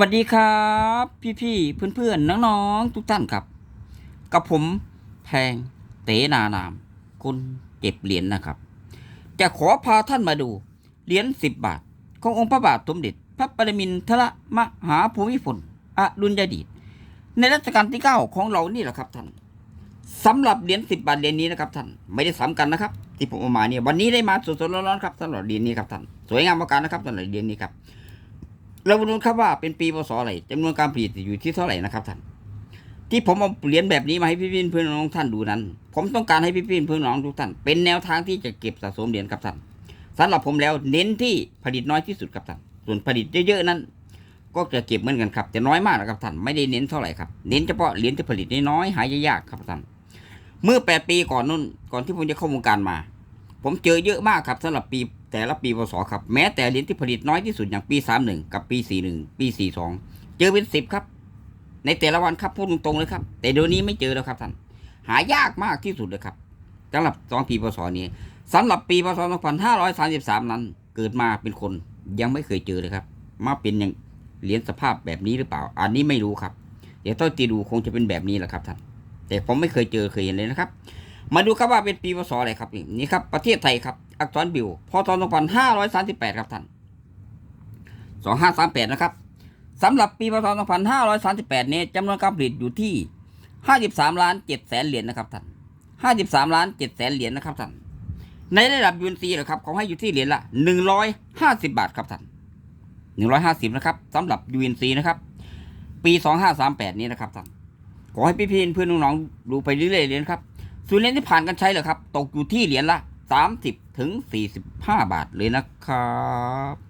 สวัสดีครับ พี่ๆเพื่อนๆน้องๆทุกท่านครับ กับผมแพงเตนานามคนเก็บเหรียญนะครับ จะขอพาท่านมาดูเหรียญสิบบาท ขององค์พระบาทสมเด็จ พระปรมินทรมหาภูมิพลอดุลยเดชในรัชกาลที่เก้าของเรานี่แหละครับท่านสำหรับเหรียญสิบบาทเหรียญนี้นะครับท่านไม่ได้สำคัญนะครับที่ผมเอามาเนี่ยวันนี้ได้มาสดๆร้อนๆครับสำหรับเหรียญนี้ครับท่านสวยงามมากนะครับสำหรับเหรียญนี้ครับ เรามาดูครับว่าเป็นปีพศอะไรจำนวนการผลิตอยู่ที่เท่าไหร่นะครับท่านที่ผมเอาเหรียญแบบนี้มาให้พี่ๆเพื่อนน้องท่านดูนั้น ผมต้องการให้พี่ๆเพื่อนน้องทุกท่าน เป็นแนวทางที่จะเก็บสะสมเหรียญครับท่านสำหรับผมแล้วเน้นที่ผลิตน้อยที่สุดครับท่านส่วนผลิตเยอะๆนั้น ก็จะเก็บเหมือนกันครับแต่น้อยมากนะครับท่านไม่ได้เน้นเท่าไหร่ครับเน้นเฉพาะเหรียญที่ผลิตน้อยๆหายยากครับท่านเมื่อแปดปีก่อนนู้นก่อนที่ผมจะเข้าวงการมา ผมเจอเยอะมากครับสำหรับปี แต่ละปีพศครับ แม้แต่เหรียญที่ผลิตน้อยที่สุดอย่างปี 31 กับปี 41 ปี 42 เจอเป็นสิบครับ ในแต่ละวันครับพูดตรงๆเลยครับ แต่เดี๋ยวนี้ไม่เจอแล้วครับท่าน หายากมากที่สุดเลยครับสำหรับสองปีพศนี้สำหรับปีพศ 2533 นั้น เกิดมาเป็นคนยังไม่เคยเจอเลยครับ มาเป็นอย่างเหรียญสภาพแบบนี้หรือเปล่า อันนี้ไม่รู้ครับ เดี๋ยวต้องตีดูคงจะเป็นแบบนี้แหละครับท่าน แต่ผมไม่เคยเจอเคยเห็นเลยนะครับ มาดูครับว่าเป็นปีพศอะไรครับนี่ครับประเทศไทยครับ อักษรบิวพศ2538 ครับท่าน 2538 นะครับสำหรับปีพศ2538 นี้จำนวนการผลิตอยู่ที่ 53 ล้าน7แสนเหรียญนะครับท่าน 53 ล้าน7แสนเหรียญนะครับท่าน ในระดับยูนซีเหรอครับเขาให้อยู่ที่เหรียญละ 150 บาทครับท่าน 150 นะครับสำหรับ UNC นะครับ ปี 2538 นี้นะครับท่าน ขอให้พี่ๆเพื่อนน้องๆดูไปเรื่อยๆเลยนะครับส่วนเหรียญที่ผ่านกันใช้เหรอครับ ตกอยู่ที่เหรียญละ 30ถึง45 บาทเลยนะครับ